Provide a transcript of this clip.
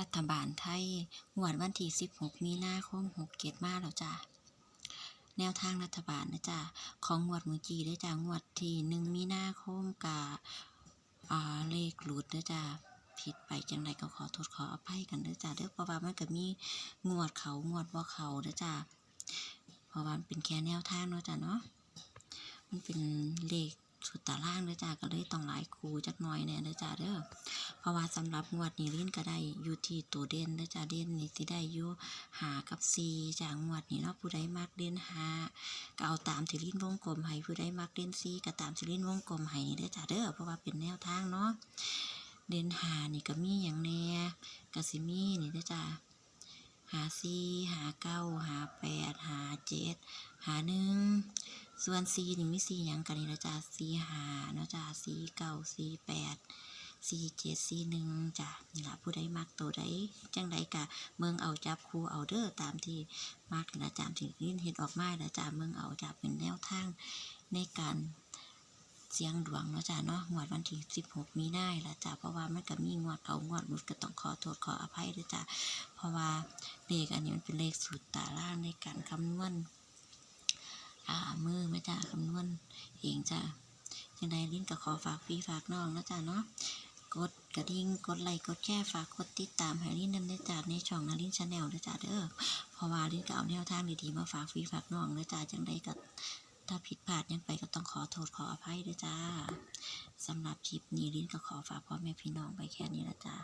รัฐบาลไทยงวดวันที่ 16 มีนาคม67มาแล้วจ้ะแนวทางรัฐบาลนะจ๊ะของงวดเมื่อกี้ได้จ้ะงวดที่1มีนาคมกาเลขหลุดเด้อจ้ะผิดไปจังไดก็ขอโทษขออภัยกันเด้อจ้ะเด้อเพราะว่ามันก็มีงวดเขางวดบ่าเขาเด้อจ้ะเพราะว่ามันเป็นแค่แนวทางเนาะจ้ะเนาะมันเป็นเลข สุดตารางเด้อจ้ะก็เลยต้องหลายคูจักหน่อยแหน่เด้อจ้ะเด้อเพราะว่าสำหรับงวดนี้ลิ้นก็ได้อยู่ที่ตัวเด่นเด้อจ้ะเด่นนี่สิได้อยู่หากับซีจ้ะงวดนี้เนาะผู้ใดมักเด่นหาก็เอาตามที่ลิ้นวงกลมให้ผู้ใดมักเด่นซีก็ตามที่ลิ้นวงกลมให้เด้อจ้ะเด้อเพราะว่าเป็นแนวทางเนาะเด่นหานี่ก็มีอย่างแน่ก็สิมีนี่เด้อจ้ะหาซีหาเก้าหาแปดหาเจ็ดหาหนึ่ง ส่วนซีนี่มีซีหยังกันนี่นะจ้ะซีหาเนาะจ้ะซีเก้าซีแปดสี่เจ็ดสี่หนึ่งจ้ะนี่ละผู้ใดมักตัวใดจังใดกะเมืองเอาจับครูเอาเด้อตามที่มักนะจามที่ยินเห็นออกมานะจ้ะเมืองเอาจับเป็นแนวทางในการเสียงดวงเนาะจ้ะเนาะงวดวันที่สิบหกมีนาละจ้ะเพราะว่ามันก็มีงวดเขางวดหลุดก็ต้องขอโทษขออภัยด้วยจ้ะเพราะว่าเลขอันนี้มันเป็นเลขสูตรตาล่างในการคำนวณ อ่ามือไม่จ้ะคำนวณเองจ้ะยังไงลิ้นก็ขอฝากพี่ฝากน้องนะจ้ะเนาะกดกระดิ่งกดไลค์กดแชร์ฝากกดติดตามให้ลินนำได้จากในช่องนารินชาแนลด้จ้าเด้อเพราะว่าลินก็เอาแนวทางดีๆมาฝากฟรีฝากน้องด้วจ้าจังใดก็ถ้าผิดพลาดยังไปก็ต้องขอโทษขออภัยด้วยจ้าสำหรับคลิปนี้ลินก็ขอฝากพ่อแม่พี่น้องไปแค่นี้ละจ้า